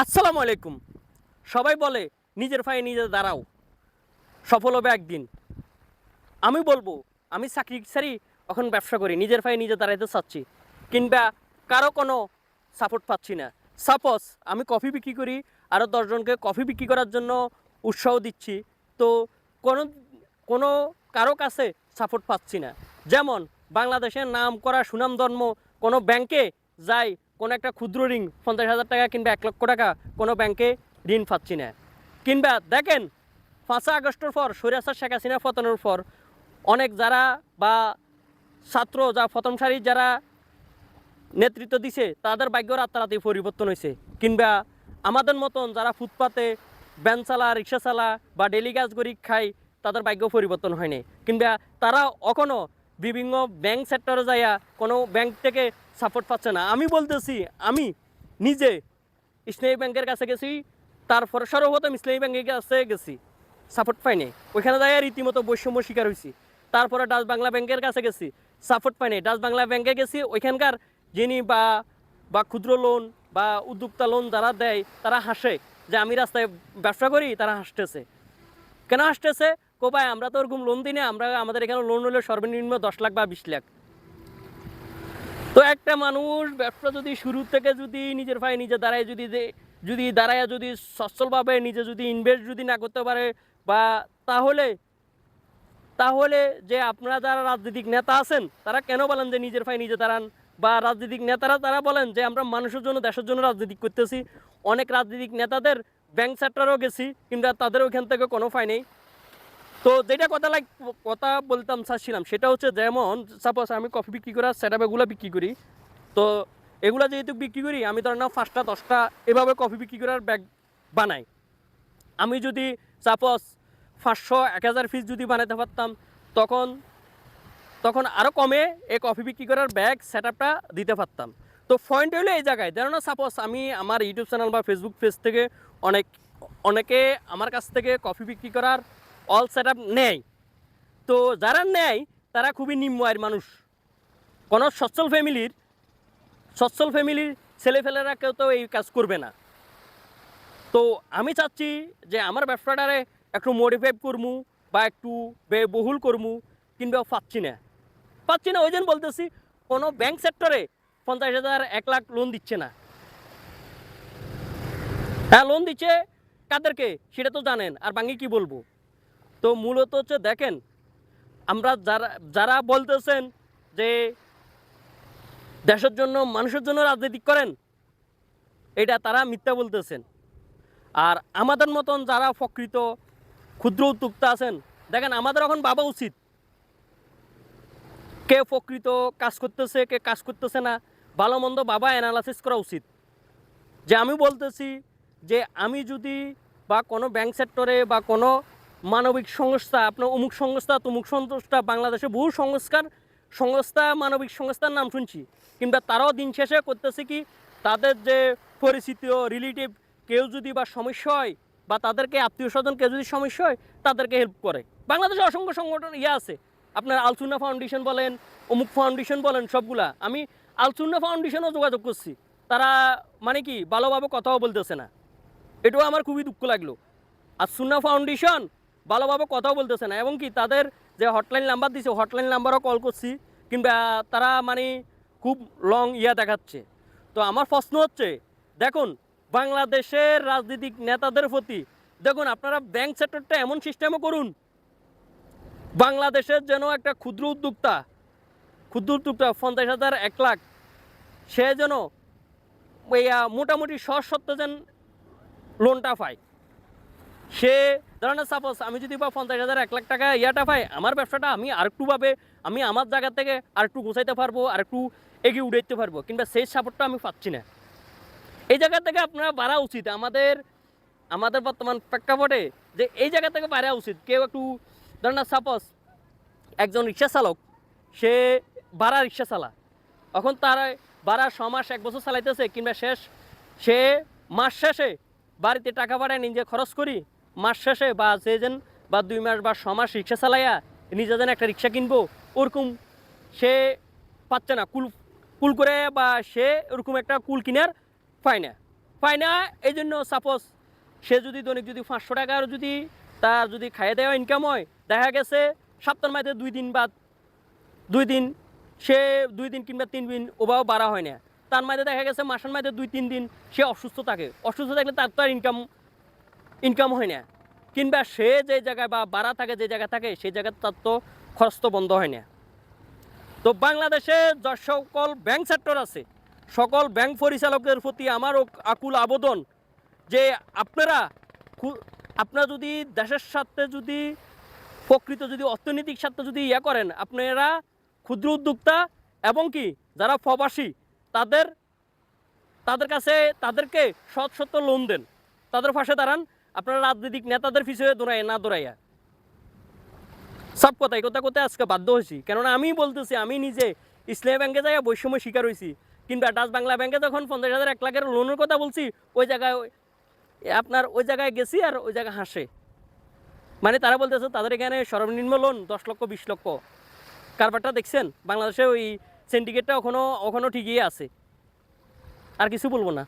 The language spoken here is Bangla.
আসসালামু আলাইকুম। সবাই বলে, নিজের পায়ে নিজে দাঁড়াও। সফল হবে একদিন। আমি বলব, আমি চাকরি ছাড়ি, এখন ব্যবসা করি, নিজের পায়ে নিজে দাঁড়াইতে চাচ্ছি। কিংবা কারও কোনো সাপোর্ট পাচ্ছি না। সাপোজ আমি কফি বিক্রি করি আরও দশজনকে কফি বিক্রি করার জন্য উৎসাহ দিচ্ছি, তো কোনো কোনো কারও কাছে সাপোর্ট পাচ্ছি না। যেমন বাংলাদেশের নাম করা সুনাম ধর্ম কোনো ব্যাংকে যাই কোনো একটা ক্ষুদ্র ঋণ পঞ্চাশ হাজার টাকা কিংবা এক লক্ষ টাকা কোনো ব্যাংকে ঋণ পাচ্ছি না। কিংবা দেখেন পাঁচই আগস্টের পর সৈরাসার শেখ হাসিনা পতনের পর অনেক যারা বা ছাত্র যা প্রথম সারির যারা নেতৃত্ব দিছে, তাদের ভাগ্য রাতারাতি পরিবর্তন হয়েছে কিংবা আমাদের মতন যারা ফুটপাতে ভ্যান চালা, রিক্সা চালা বা ডেলি গাছ গড়ি খায় তাদের ভাগ্য পরিবর্তন হয়নি কিংবা তারা এখনও বিভিন্ন ব্যাংক সেক্টরে যাইয়া কোনো ব্যাংক থেকে সাপোর্ট পাচ্ছে না। আমি বলতেছি, আমি নিজে ইসলামী ব্যাংকের কাছে গেছি, তারপরে সর্বপ্রথম ইসলামী ব্যাংকের কাছে গেছি সাপোর্ট পাইনি। ওইখানে যাই রীতিমতো বৈষম্য শিকার হয়েছি তারপরে ডাচ বাংলা ব্যাংকের কাছে গেছি সাপোর্ট পাইনি। ডাচ বাংলা ব্যাংকে গেছি, ওইখানকার যিনি বা বা ক্ষুদ্র লোন বা উদ্যোক্তা লোন যারা দেয়, তারা হাসে যে আমি রাস্তায় ব্যবসা করি, তারা হাসতেছে। কেন হাসতেছে? কো ভাই, আমরা তো ওরকম লোন দিই না, আমরা আমাদের এখানে লোন হলে সর্বনিম্ন দশ লাখ বা বিশ লাখ। তো একটা মানুষ ব্যবসা যদি শুরু থেকে যদি নিজের পায়ে নিজে দাঁড়ায় যদি যদি দাঁড়ায় যদি সচ্ছলভাবে নিজে যদি ইনভেস্ট যদি না করতে পারে, বা তাহলে তাহলে যে আপনারা যারা রাজনৈতিক নেতা আছেন, তারা কেন বলেন যে নিজের পায়ে নিজে দাঁড়ান? বা রাজনৈতিক নেতারা তারা বলেন যে আমরা মানুষের জন্য, দেশের জন্য রাজনীতি করতেছি। অনেক রাজনৈতিক নেতাদের ব্যাংক সেক্টরেও গেছি, কিন্তু তাদের ওইখান থেকে কোনো ফাই নেই। তো যেটা কথা লাইক কথা বলতাম, চাচ্ছিলাম, সেটা হচ্ছে যেমন সাপোজ আমি কফি বিক্রি করার সেট এগুলো বিক্রি করি, তো এগুলো যেহেতু বিক্রি করি, আমি ধর না পাঁচটা, দশটা, এভাবে কফি বিক্রি করার ব্যাগ বানাই। আমি যদি সাপোজ পাঁচশো, এক হাজার পিস যদি বানাতে পারতাম, তখন তখন আরও কমে এই কফি বিক্রি করার ব্যাগ সেট দিতে পারতাম। তো পয়েন্ট হলো এই জায়গায় যেন না সাপোজ আমি আমার ইউটিউব চ্যানেল বা ফেসবুক পেজ থেকে অনেক, অনেকে আমার কাছ থেকে কফি বিক্রি করার অল সেট আপ নেয় তো যারা নেয়, তারা খুবই নিম্ন আয়ের মানুষ। কোনো সচ্ছল ফ্যামিলির সচ্ছল ফ্যামিলির ছেলেফেলেরা কেউ তো এই কাজ করবে না। তো আমি চাচ্ছি যে আমার ব্যবসাটারে একটু মডিফাই করমু বা একটু ব্যয়বহুল করমু, কিংবা পাচ্ছি না। পাচ্ছি না, ওই জন্য বলতেছি, কোনো ব্যাংক সেক্টরে পঞ্চাশ হাজার, এক লাখ লোন দিচ্ছে না। হ্যাঁ লোন দিচ্ছে, কাদেরকে? সেটা তো জানেন, আর বাঙ্গি কি বলব? তো মূলত হচ্ছে দেখেন, আমরা যারা যারা বলতেছেন যে দেশের জন্য, মানুষের জন্য রাজনীতি করেন, এটা তারা মিথ্যা বলতেছেন। আর আমাদের মতন যারা প্রকৃত ক্ষুদ্র উদ্যোক্তা আছেন, দেখেন আমাদের এখন ভাবা উচিত। কে প্রকৃত কাজ করতেছে, কে কাজ করতেছে না, ভালো মন্দ বাবা অ্যানালাইসিস করা উচিত। যে আমি বলতেছি যে আমি যদি বা কোনো ব্যাংক সেক্টরে বা কোনো মানবিক সংস্থা, আপনার অমুক সংস্থা, তমুক সংস্থা, বাংলাদেশে বহু সংস্কার, সংস্থা, মানবিক সংস্থার নাম শুনছি। কিংবা তারাও দিন শেষে করতেছে কি, তাদের যে পরিচিত রিলেটিভ কেউ যদি বা সমস্যা হয়, বা তাদেরকে আত্মীয় স্বজন কেউ যদি সমস্যা হয়, তাদেরকে হেল্প করে। বাংলাদেশে অসংখ্য সংগঠন ইয়ে আছে। আপনার আলসুন্না ফাউন্ডেশন বলেন, অমুক ফাউন্ডেশন বলেন, সবগুলা। আমি আলসুন্না ফাউন্ডেশনও যোগাযোগ করছি। তারা মানে কি, ভালোভাবে কথাও বলতেছে না। এটাও আমার খুবই দুঃখ লাগল। আর সুন্না ফাউন্ডেশন ভালোভাবে কথাও বলতেছে না। এবং কি তাদের যে হটলাইন নাম্বার দিছে হটলাইন নাম্বারও কল করছি, কিংবা তারা মানে খুব লং ইয়া দেখাচ্ছে। তো আমার প্রশ্ন হচ্ছে, দেখুন, বাংলাদেশের রাজনৈতিক নেতাদের প্রতি, দেখুন, আপনারা ব্যাংক সেক্টরটা এমন সিস্টেমও করুন। বাংলাদেশের যেন একটা ক্ষুদ্র উদ্যোক্তা ক্ষুদ্র উদ্যোক্তা পঞ্চাশ হাজার এক লাখ, সে যেন মোটামুটি সৎ সত্ত্বে যেন লোনটা পায়। সে ধরেন সাপোজ আমি যদি বা পঞ্চাশ হাজার, এক লাখ টাকা ইয়াটা পাই, আমার ব্যবসাটা আমি আরেকটুভাবে আমি আমার জায়গা থেকে আরেকটু গোছাইতে পারব, আরেকটু এগিয়ে উঠাইতে পারব, কিংবা সেই সাপোর্টটা আমি পাচ্ছি না। এই জায়গা থেকে আপনারা বাড়া উচিত। আমাদের আমাদের বর্তমান প্রেক্ষাপটে যে এই জায়গা থেকে বাড়া উচিত। কেউ একটু, ধরেন সাপোজ একজন রিক্সা চালক, সে ভাড়া রিক্সা চালা। এখন তার ভাড়া ছ মাস, এক বছর চালাইতেছে, কিংবা শেষ, সে মাস শেষে বাড়িতে টাকা পাঠায়, নিজে খরচ করি মাস শেষে বা যে যেন বা দুই মাস বা ছ মাস রিক্সা চালাইয়া নিজে যেন একটা রিক্সা কিনবো, ওরকম সে পাচ্ছে না। কুল কুল করে বা সে ওরকম একটা কুল কিনার পায় না। পায় না এই জন্য সাপোজ সে যদি দৈনিক যদি পাঁচশো টাকার যদি তার যদি খাইয়ে দেওয়া ইনকাম হয়, দেখা গেছে সপ্তাহের মাঝে দুই দিন বাদ দুই দিন সে দুই দিন কিংবা তিন দিন ওভাবে বাড়া হয় না। তার মাঝে দেখা গেছে মাসের মাঝে দুই, তিন দিন সে অসুস্থ থাকে। অসুস্থ থাকলে তার তো আর ইনকাম ইনকাম হয় না। কিংবা সে যে জায়গায় বা বাড়া থাকে, যে জায়গায় থাকে, সেই জায়গায় তার তো খরচ তো বন্ধ হয় না। তো বাংলাদেশে যে সকল ব্যাংক সেক্টর আছে, সকল ব্যাংক পরিচালকদের প্রতি আমার আকুল আবেদন যে আপনারা আপনারা যদি দেশের স্বার্থে যদি, প্রকৃত যদি অর্থনৈতিক স্বার্থে যদি ইয়ে করেন, আপনারা ক্ষুদ্র উদ্যোক্তা এবং কি যারা প্রবাসী, তাদের তাদের কাছে তাদেরকে সৎ সত্য লোন দেন। তাদের পাশে দাঁড়ান আপনারা রাজনৈতিক নেতাদের পিছিয়ে দৌড়ায়, না দৌড়াইয়া? সব কথা কথা আজকে বাধ্য হয়েছি। কেননা আমি বলতেছি, আমি নিজে ইসলামী ব্যাংকে যাই বৈষম্য শিকার হয়েছি। কিন্তু ডাচ বাংলা ব্যাংকে যখন পঞ্চাশ হাজার এক লাখের লোনের কথা বলছি, ওই জায়গায় আপনার ওই জায়গায় গেছি আর ওই জায়গায় হাসে। মানে তারা বলতেছে, তাদের এখানে সর্বনিম্ন লোন দশ লক্ষ, বিশ লক্ষ। কারবারটা দেখছেন? বাংলাদেশে ওই সিন্ডিকেটটা ওখানো ওখানো ঠিকই আছে। আর কিছু বলব না।